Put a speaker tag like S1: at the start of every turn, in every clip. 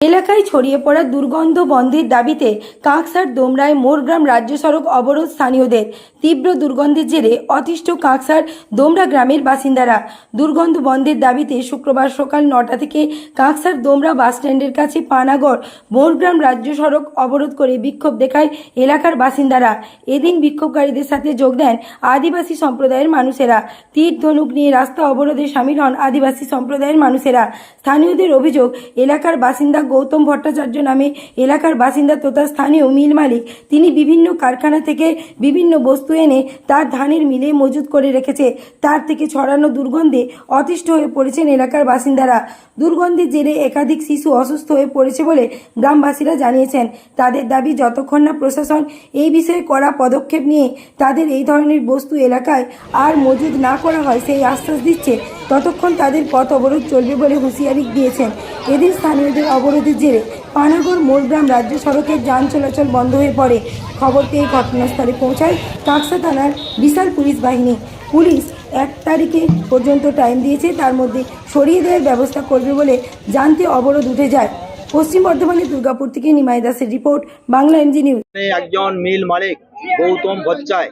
S1: え? এলাকায় ছড়িয়ে পড়া দুর্গন্ধ বন্ধের দাবিতে কাঁকসার দোমরায় মোরগ্রাম রাজ্য সড়ক অবরোধ স্থানীয়দের। তীব্র দুর্গন্ধের জেরে অতিষ্ঠ কাঁকসার দোমরা গ্রামের বাসিন্দারা। দুর্গন্ধ বন্ধের দাবিতে শুক্রবার সকাল নটা থেকে কাঁকসার দোমরা বাস স্ট্যান্ডের কাছে পানাগড় মোরগ্রাম রাজ্য সড়ক অবরোধ করে বিক্ষোভ দেখায় এলাকার বাসিন্দারা। এদিন বিক্ষোভকারীদের সাথে যোগ দেন আদিবাসী সম্প্রদায়ের মানুষেরা। তীর ধনুক নিয়ে রাস্তা অবরোধে সামিল হন আদিবাসী সম্প্রদায়ের মানুষেরা। স্থানীয়দের অভিযোগ, এলাকার বাসিন্দা গৌতম ভট্টাচার্য নামে এলাকার বাসিন্দা তথা স্থানীয় মিল মালিক, তিনি বিভিন্ন কারখানা থেকে বিভিন্ন বস্তু এনে তার ধানের মিলে মজুত করে রেখেছে। তার থেকে ছড়ানো দুর্গন্ধে অতিষ্ঠ হয়ে পড়েছেন এলাকার বাসিন্দারা। দুর্গন্ধের জেরে একাধিক শিশু অসুস্থ হয়ে পড়েছে বলে গ্রামবাসীরা জানিয়েছেন। তাদের দাবি, যতক্ষণ না প্রশাসন এই বিষয়ে কড়া পদক্ষেপ নিয়ে তাদের এই ধরনের বস্তু এলাকায় আর মজুদ না করা হয় সেই আশ্বাস দিচ্ছে, ততক্ষণ তাদের পথ অবরোধ চলবে বলে হুঁশিয়ারি দিয়েছেন। এদিন স্থানীয়দের অবরোধের জেরে পানাগড় মোরগ্রাম রাজ্য সড়কের যান চলাচল বন্ধ হয়ে পড়ে। খবর পেয়ে ঘটনাস্থলে পৌঁছায় কাকসা থানার বিশাল পুলিশ বাহিনী। পুলিশ এক তারিখে পর্যন্ত টাইম দিয়েছে, তার মধ্যে সরিয়ে দেওয়ার ব্যবস্থা করবে বলে জানতে অবরোধ উঠে যায়। পশ্চিম বর্ধমানের দুর্গাপুর থেকে নিমাই দাসের রিপোর্ট, বাংলা এমজি নিউজ।
S2: একজন মিল মালিক, গৌতম ভচ্চায়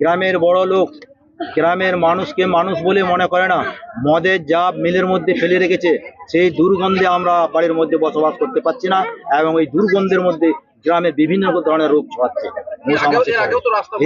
S2: গ্রামের বড় লোক। গ্রামের মানুষকে মানুষ বলে মনে করে না। মদের জাব মিলের মধ্যে ফেলে রেখেছে সেই দুর্গন্ধে আমরা বাড়ির মধ্যে বসবাস করতে পারছি না এবং এই দুর্গন্ধের মধ্যে গ্রামে বিভিন্ন ধরনের রোগ ছড়াচ্ছে।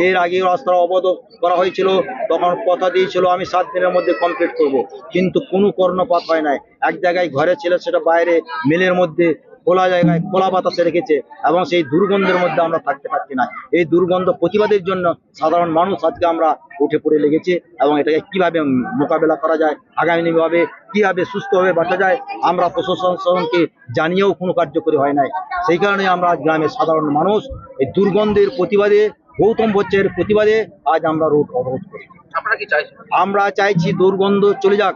S2: এর আগে রাস্তা অবরোধ করা হয়েছিল তখন কথা দিয়েছিল আমি সাত দিনের মধ্যে কমপ্লিট করব। কিন্তু কোনো কর্ণপাত হয় নাই। এক জায়গায় ঘরে ছিল সেটা বাইরে মিলের মধ্যে খোলা জায়গায় খোলা বাতাসে রেখেছে এবং সেই দুর্গন্ধের মধ্যে আমরা থাকতে পারছি না। এই দুর্গন্ধ প্রতিবাদের জন্য সাধারণ মানুষ আজকে আমরা উঠে পড়ে লেগেছে এবং এটাকে কীভাবে মোকাবেলা করা যায় আগামীভাবে কীভাবে সুস্থভাবে বাঁচা যায় আমরা প্রশাসনকে জানিয়েও কোনো কার্যকরী হয় নাই। সেই কারণে আমরা গ্রামের সাধারণ মানুষ এই দুর্গন্ধের প্রতিবাদে গৌতম বচ্চের প্রতিবাদে আজ আমরা রোড অবরোধ করি আমরা চাইছি দুর্গন্ধ চলে যাক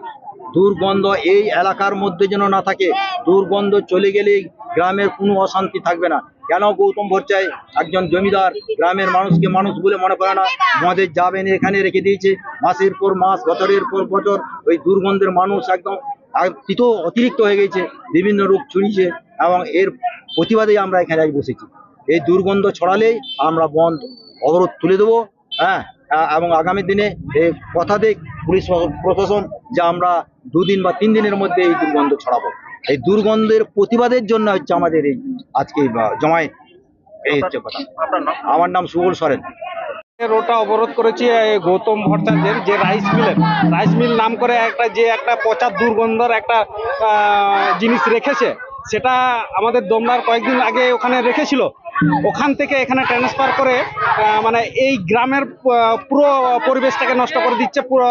S2: দুর্গন্ধ এই এলাকার মধ্যে যেন না থাকে। দুর্গন্ধ চলে গেলেই গ্রামের কোনো অশান্তি থাকবে না। কেন গৌতম ভট্টাচার্য একজন জমিদার? গ্রামের মানুষকে মানুষ বলে মনে করে না। মদের যাবেন এখানে রেখে দিয়েছে। মাসের পর মাস, বছরের পর বছর ওই দুর্গন্ধের মানুষ একদম তিত অতিরিক্ত হয়ে গেছে। বিভিন্ন রোগ ছড়িয়েছে এবং এর প্রতিবাদেই আমরা এখানে বসেছি। এই দুর্গন্ধ ছড়ালেই আমরা বন্ধ অবরোধ তুলে দেবো। হ্যাঁ? এবং আগামী দিনে এই কথা দিক পুলিশ প্রশাসন যে আমরা দুদিন বা তিন দিনের মধ্যে এই দুর্গন্ধ ছড়াবো। এই দুর্গন্ধের প্রতিবাদের জন্য হচ্ছে আমাদের এই আজকে জমায়েত এই হচ্ছে কথা।
S3: আপনার
S2: আমার নাম সুবল সরেন।
S4: রোডটা অবরোধ করেছি গৌতম ভট্টাচার্যের যে রাইস মিলের রাইস মিল নাম করে একটা যে একটা পচা দুর্গন্ধর একটা আহ, জিনিস রেখেছে সেটা আমাদের দমনার কয়েকদিন আগে ওখানে রেখেছিল। ওখান থেকে এখানে ট্রান্সফার করে মানে এই গ্রামের পুরো পরিবেশটাকে নষ্ট করে দিচ্ছে পুরো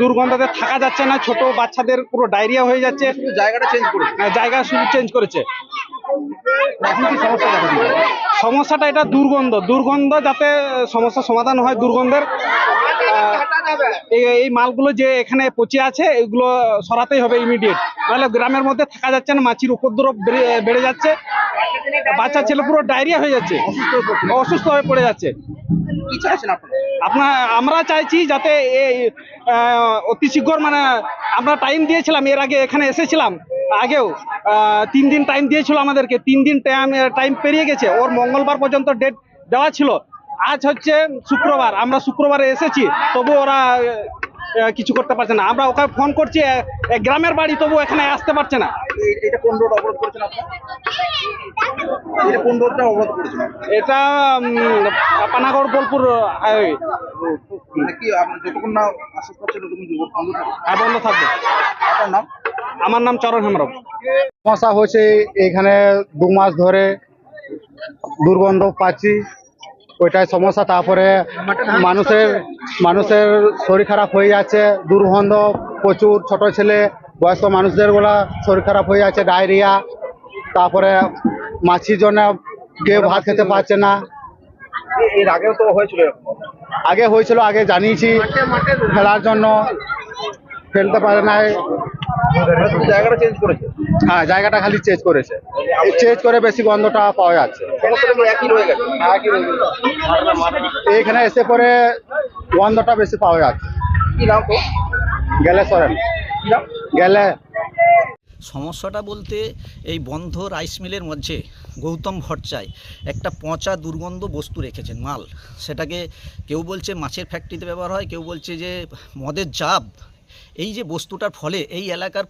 S4: দুর্গন্ধতে থাকা যাচ্ছে না ছোট বাচ্চাদের পুরো ডায়রিয়া হয়ে যাচ্ছে।
S3: জায়গাটা চেঞ্জ করে
S4: জায়গা শুধু চেঞ্জ করেছে। সমস্যাটা এটা দুর্গন্ধ। দুর্গন্ধ যাতে সমস্যা সমাধান হয় দুর্গন্ধের এই মালগুলো যে এখানে পচে আছে এগুলো সরাতেই হবে ইমিডিয়েট নাহলে গ্রামের মধ্যে থাকা যাচ্ছে না মাছির উপদ্রব বেড়ে- যাচ্ছে। বাচ্চা ছেলে পুরো ডায়রিয়া হয়ে যাচ্ছে। অসুস্থ হয়ে পড়ে যাচ্ছে।
S3: আপনারা?
S4: আমরা চাইছি যাতে এই অতি শীঘ্র মানে আমরা টাইম দিয়েছিলাম এর আগে এখানে এসেছিলাম আগেও আহ, তিন দিন টাইম দিয়েছিল আমাদেরকে তিন দিন টাইম টাইম পেরিয়ে গেছে। ওর মঙ্গলবার পর্যন্ত ডেট দেওয়া ছিল। আজ হচ্ছে শুক্রবার আমরা শুক্রবারে এসেছি তবু ওরা কিছু করতে পারছে না। আমরা ওকে ফোন করছি গ্রামের বাড়ি তবু এখানে আসতে পারছে না।
S3: এটা কোন রোড অবরোধ করেছেন এটা কোন রোডটা অবরোধ করেছেন?
S4: এটা পানাগড় বোলপুর হাইওয়ে।
S3: মানে কি আপনি যতক্ষণ না আশ্বাস পাচ্ছেন ততক্ষণ বন্ধ থাকবে?
S4: হ্যাঁ, বন্ধ থাকবে।
S3: আপনার নাম?
S4: আমার নাম চরণ হেমরম
S5: সমস্যা হয়েছে এখানে দু মাস ধরে দুর্গন্ধ পাচ্ছি। ওইটাই সমস্যা। তারপরে মানুষের মানুষের শরীর খারাপ হয়ে যাচ্ছে দুর্গন্ধ প্রচুর ছোট ছেলে বয়স্ক মানুষদেরগুলা শরীর খারাপ হয়ে যাচ্ছে ডায়রিয়া। তারপরে মাছির জন্য কেউ ভাত খেতে পারছে না।
S3: এর আগেও তো হয়েছিল
S5: আগে হয়েছিল আগে জানিয়েছি খেলার জন্য। ফেলতে পারে না
S3: জায়গাটা চেঞ্জ করেছে?
S5: হ্যাঁ জায়গাটা খালি চেঞ্জ করেছে। চেঞ্জ করে বেশি গন্ধটা পাওয়া যাচ্ছে। এইখানে এসে পরে গন্ধটা বেশি পাওয়া যাচ্ছে। গেলে সরেন। গেলে।
S6: সমস্যাটা বলতে এই বন্ধ রাইস মিলের মধ্যে গৌতম ভট্টাচাই একটা পচা দুর্গন্ধ বস্তু রেখেছেন, মাল। সেটাকে কেউ বলছে মাছের ফ্যাক্টরিতে ব্যবহার হয়, কেউ বলছে যে মদের জাব। এই যে বস্তুটার ফলে এই এলাকার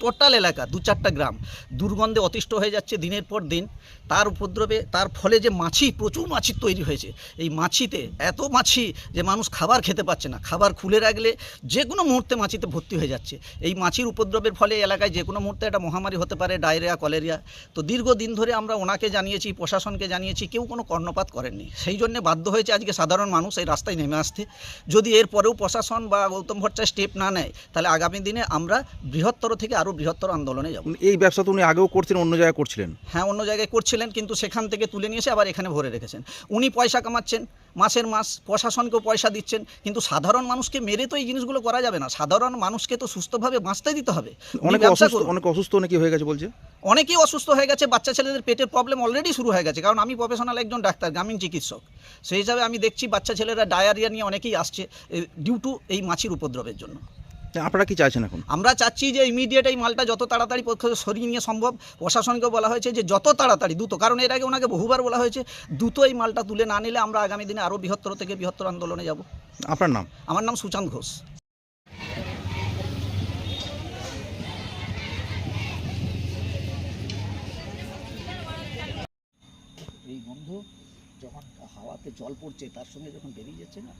S6: টোটাল এলাকা, দু চারটা গ্রাম। দুর্গন্ধে অতিষ্ঠ হয়ে যাচ্ছে দিনের পর দিন। তার উপদ্রবে, তার ফলে যে মাছি, প্রচুর মাছি তৈরি হয়েছে। এই মাছিতে, এত মাছি যে মানুষ খাবার খেতে পাচ্ছে না। খাবার খুলে রাখলে যে কোনো মুহূর্তে মাছিতে ভর্তি হয়ে যাচ্ছে। এই মাছির উপদ্রবের ফলে এলাকায় যে কোনো মুহূর্তে একটা মহামারী হতে পারে, ডায়রিয়া, কলেরিয়া। তো দীর্ঘদিন ধরে আমরা ওনাকে জানিয়েছি, প্রশাসনকে জানিয়েছি, কেউ কোনো কর্ণপাত করেননি। সেই জন্য বাধ্য হয়েছে আজকে সাধারণ মানুষ এই রাস্তায় নেমে আসতে। যদি এরপরেও প্রশাসন বা গৌতম ভট্টাচার্য স্টেপ না নেয়, তাহলে আগামী দিনে আমরা বৃহত্তর থেকে আরও বৃহত্তর আন্দোলনে যাব।
S3: এই ব্যবসা তো উনি আগেও করছেন অন্য জায়গায় করছিলেন।
S6: হ্যাঁ অন্য জায়গায় করছিলেন কিন্তু সেখান থেকে তুলে নিয়ে এসে আবার এখানে ভরে রেখেছেন। উনি পয়সা কামাচ্ছেন মাসের মাস প্রশাসনকেও পয়সা দিচ্ছেন কিন্তু সাধারণ মানুষকে মেরে তো এই জিনিসগুলো করা যাবে না। সাধারণ মানুষকে তো সুস্থভাবে বাঁচতে দিতে হবে।
S3: অনেক অসুস্থ। অনেক অসুস্থ নাকি হয়ে গেছে বলছে?
S6: অনেকেই অসুস্থ হয়ে গেছে বাচ্চা ছেলেদের পেটের প্রবলেম অলরেডি শুরু হয়ে গেছে কারণ আমি প্রফেশনাল একজন ডাক্তার গ্রামীণ চিকিৎসক। সেই হিসাবে আমি দেখছি বাচ্চা ছেলেরা ডায়ারিয়া নিয়ে অনেকেই আসছে ডিউ টু এই মাছির উপদ্রবের জন্য।
S3: আপনারা কি চাইছেন এখন?
S6: আমরা চাচ্ছি যে ইমিডিয়েট এই মালটা যত তাড়াতাড়ি পক্ষ- সরিয়ে নিয়ে সম্ভব। প্রশাসনকেও বলা হয়েছে যে যত তাড়াতাড়ি দ্রুত। কারণ এর আগে ওনাকে বহুবার বলা হয়েছে দ্রুত এই মালটা তুলে না নিলে আমরা আগামী দিনে আরও বৃহত্তর থেকে বৃহত্তর আন্দোলনে যাব।
S3: আপনার নাম?
S6: আমার নাম সুচান্ত ঘোষ। এই গন্ধ যখন হাওয়াতে জল পড়ছে তার সঙ্গে যখন বেরিয়ে যাচ্ছে না